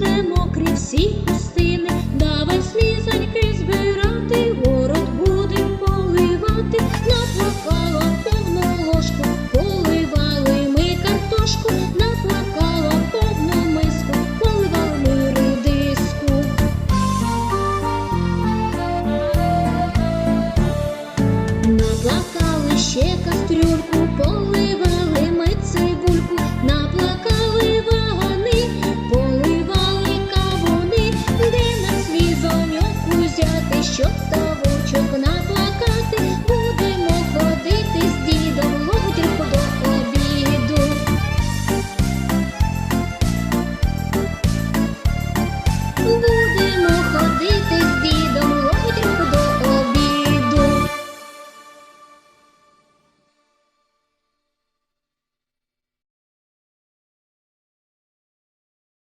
наче мокрі всі хустини, давай слізоньки збирати, город будем поливати, наплакала повну ложку, поливали ми картошку, наплакала повну миску, поливали ми рудиску, Наплакали ще кастрюльку. що стало?